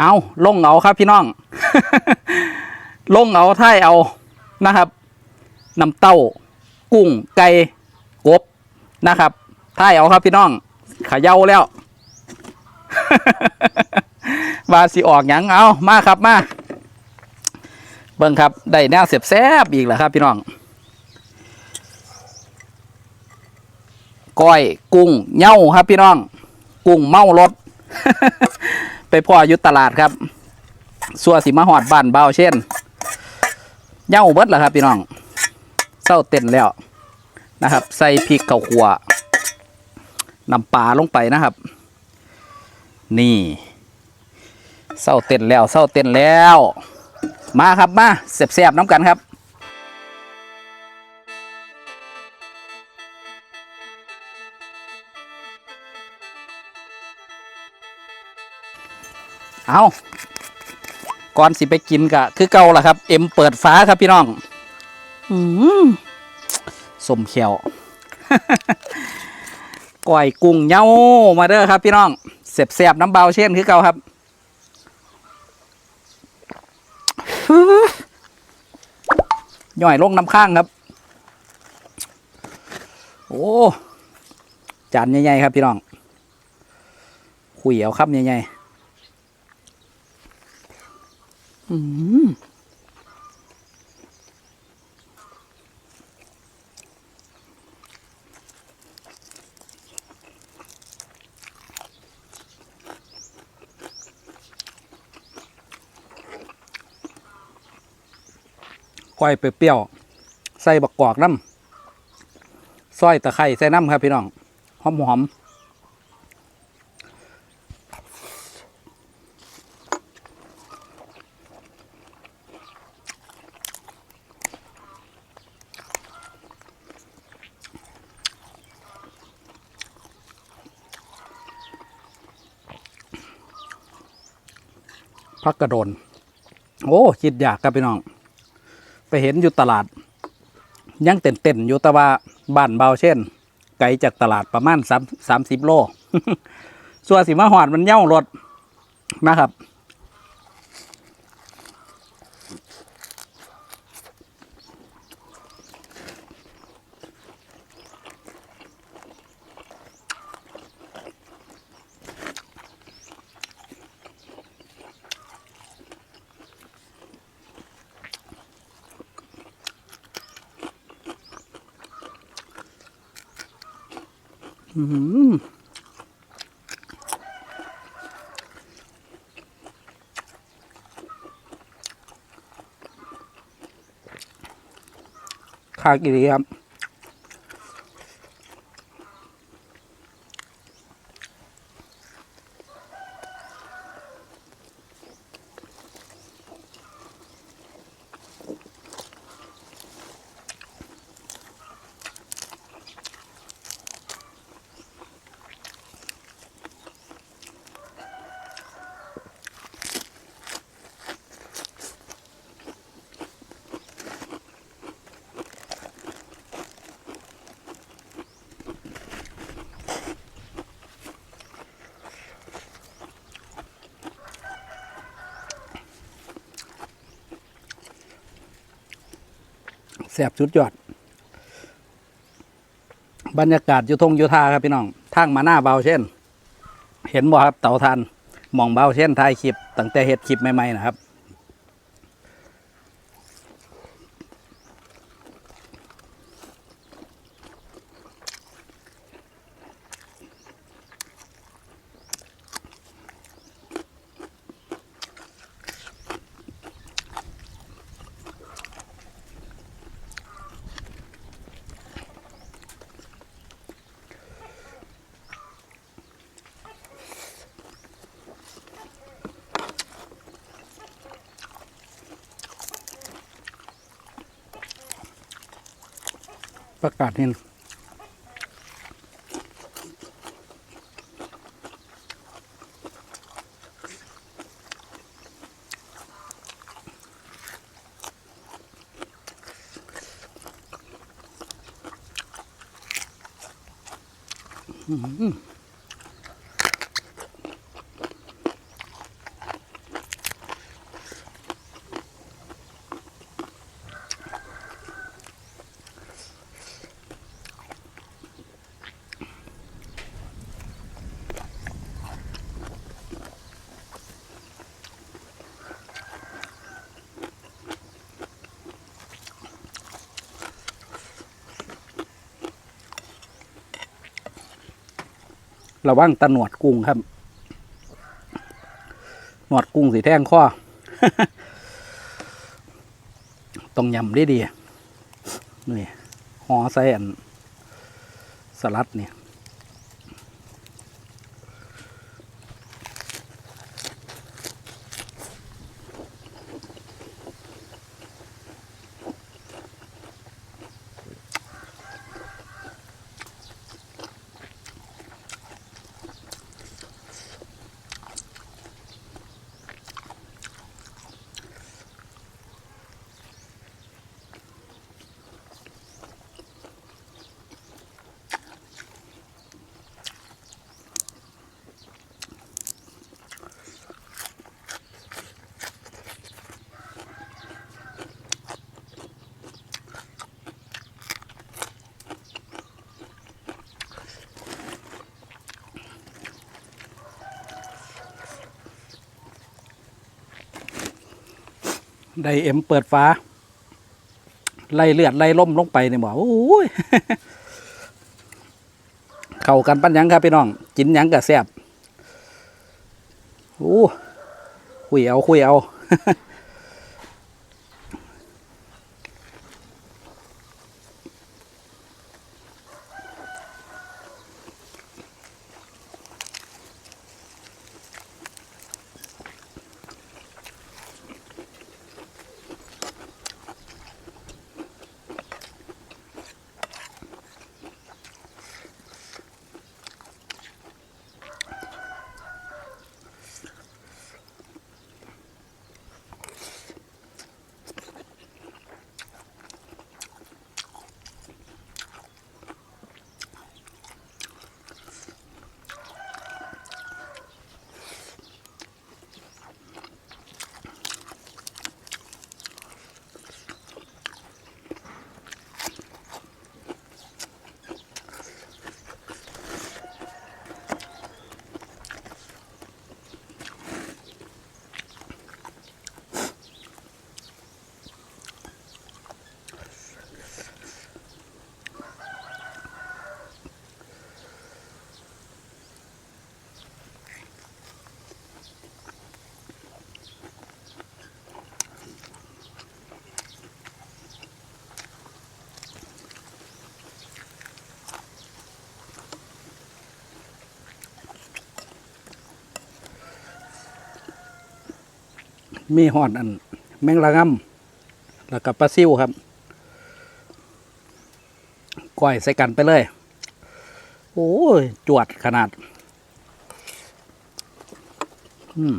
เอาลงเอาครับพี่น้อง ลงเอาท้ายเอานะครับน้ำเต้า กุ้งไก่กบนะครับท้ายเอาครับพี่น้องเขย่าแล้วว่าสิออกหยังเอามาครับมาเบิ่งครับได้แนวเสียบแซบอีกแล้วครับ พี่น้องก้อยกุ้งเหย้าครับพี่น้อง กุ้งเมารถ ไปพ่ออยุตลาดครับสัวสิมาหอดบ้านเบาเช่นเย้าเบิดแล้วครับพี่น้องเศร้าเต้นแล้วนะครับ ใส่พริกเข้าวคั่วน้ำปลาลงไปนะครับ นี่เศร้าเต้นแล้วเศร้าเต้นแล้ว มาครับมาเสียบๆน้ำกันครับ เอาก่อนสิไปกินกะคือเก่าล่ะครับ เอ็มเปิดฟ้าครับพี่น้องอืมสมเขียวก้อยกุ้งเหย้ามาเด้อครับ พี่น้องเสียบเสียบๆน้ำเบาเช่นคือเก่าครับย่อยลงน้ำข้างครับ โอ้จานใหญ่ๆครับพี่น้องคุยเอาครับใหญ่ๆ อืมก้อยเปรี้ยวใส่บักกอกน้ำซอยตะไคร้ใส่น้ำครับพี่น้อง หอมๆ พักกระโดน โอ้คิดอยากครับพี่น้อง ไปเห็นอยู่ตลาด ยังเต้นเต้นอยู่แต่ว่าบ้านเบาเช่น ไกลจากตลาดประมาณสามสามสิบโลส่วนสิมาหอดมันเย่ารถนะครับ คากิริครับ แสบสุดยอด บรรยากาศยุทงยู่ทาครับพี่น้องทางมาหน้าเบาเช่น เห็นบ่ครับเต่าทานหมองเบาเช่นถ่ายคลิปตั้งแต่เห็ดคลิปใหม่ๆนะครับ ประกาศเห็นอืม ระวังตะหนวดกุ้งครับ หนวดกุ้งสีแท่งข้อต้องยำได้ดีนี่ห่อใส่อันสลัดเนี่ย ได้เอ็มเปิดฟ้า ไล่เลือดไล่ล่มลงไปเนี่ยบอกโอ้ยเข่ากันปั้นยังครับพี่น้อง กินยังกับแซบโอ้คุยเอาคุยเอา มีหอดอัน แมงระงำแล้วก็ปลาซิวครับก้อยใส่กันไปเลย โอ้ย จวดขนาด อืม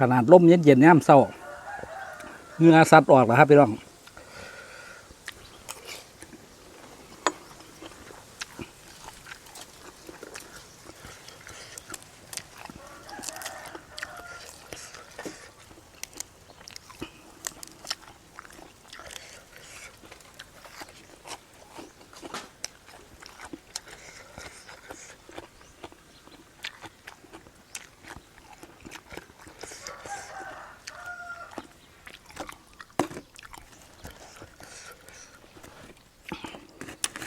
ขนาดล่มเย็นๆย่ามเศร้าเงือสัดออกแล้วครับพี่น้อง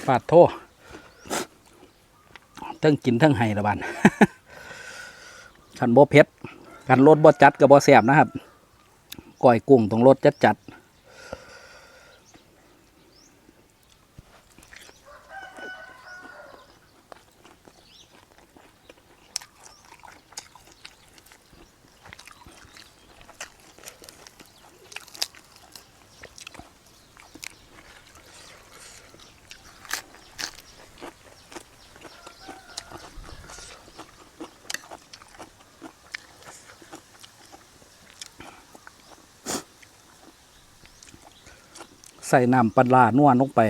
ปาดโททั้งกินทั้งไห้ละบันขันโบเพชรกันรสบ่จัดกับบ่แสบนะครับก้อยกุ้งต้องรสจัดจัด ใส่น้ำปลาร้านวนลงไป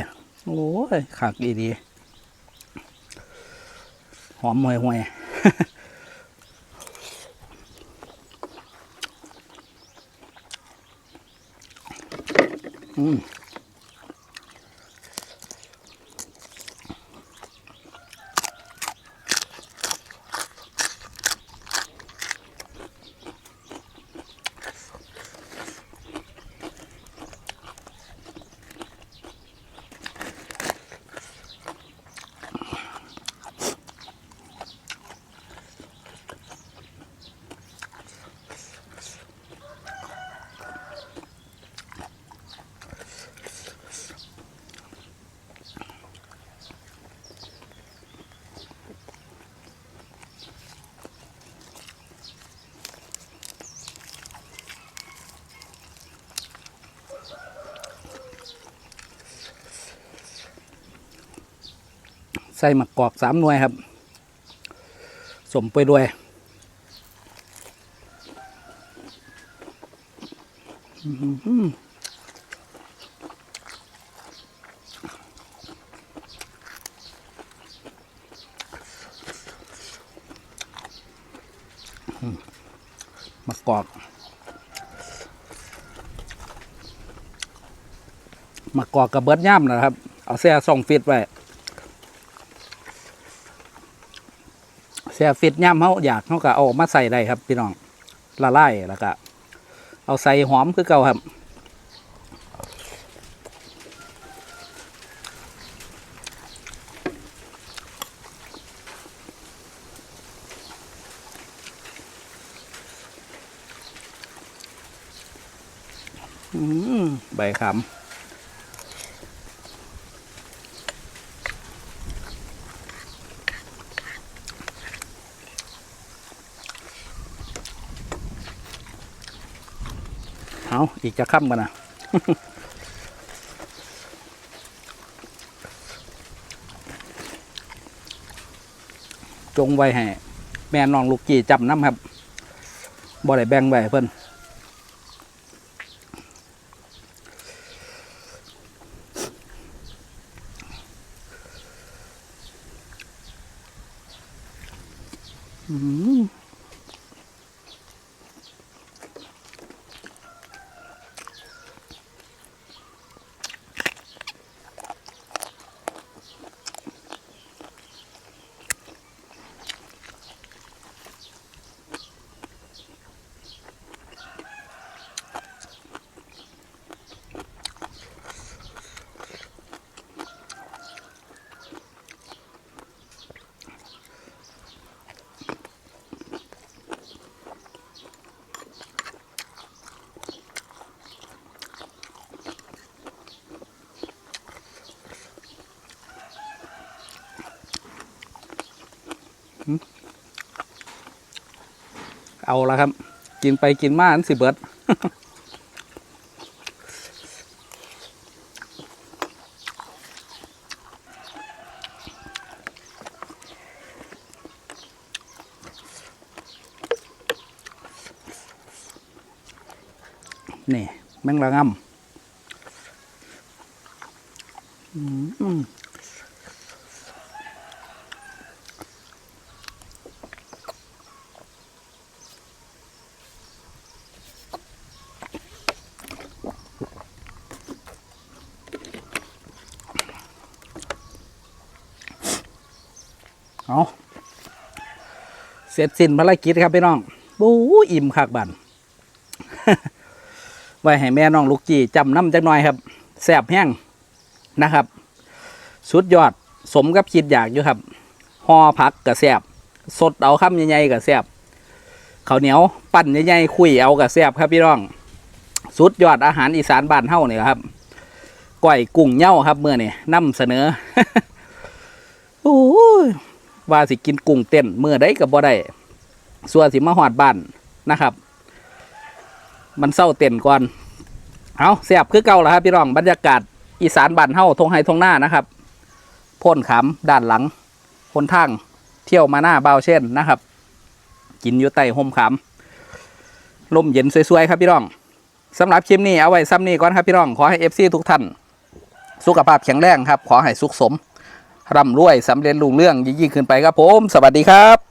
โอ้ยขากดีดีหอมห่วยห่วยอืม ใส่หมะกกอกสามหน่วยครับ สมไปด้วยอื้อหืออืมมะกอกมะกอกกับเบิร์ดย่ำนะครับ เอาแซ่ส่องฟิตไว้ แซ่ฟิตย่ำเขาอยากเขาก็เอามาใส่ได้ครับ พี่น้องละลายแล้วก็เอาใส่หอมคือเก่าครับอืมใบขำ เอาอีกจะค่ำกันนะจงไว้ให้แม่น้องลูกกี่จำน้ำครับบ่ได้แบ่งไว้เพิ่นอืม เอาละครับ กินไปกินมาอันสิเบิดนี่แมงระงำอืม ร็จสิ้นภารกิจครับพี่น้องบูอิ่มคักบันไว้ให้แม่น้องลูกจีจำน้ำจักหน่อยครับแซ่บแห้งนะครับ สุดยอดสมกับคิดอยากอยู่ครับห่อผักกับแซ่บสดเอาคำใหญ่ๆกับแซ่บข้าวเหนียวปั้นใหญ่ๆคุยเอากับแซ่บครับพี่น้องสุดยอดอาหารอีสานบ้านเฮาเนี่ยครับก้อยกุ้งเหย้าครับเมื่อนี่นำเสนอโอ้ย ว่าสิกินกุ้งเต้นเมื่อใดก็บ่ได้ส่วนสิมาหอดบ้านนะครับ มันเศร้าเต้นก่อนเอาเสียบคือเก่าแล้วครับพี่รองบรรยากาศอีสานบ้านเฮาทงไฮทงหน้านะครับพ่นขำด้านหลังคนทางเที่ยวมาหน้าเบาเช่นนะครับ กินอยู่ใต้ห่มขำลมเย็นสวยๆครับพี่รองสำหรับคลิปนี้เอาไว้ซ้ำนี้ก่อนครับพี่รองขอให้เอฟซีทุกท่านสุขภาพแข็งแรงครับ ขอให้สุขสม ร่ำรวยสำเร็จลุ่งเรื่องยิ่งขึ้นไปครับผม สวัสดีครับ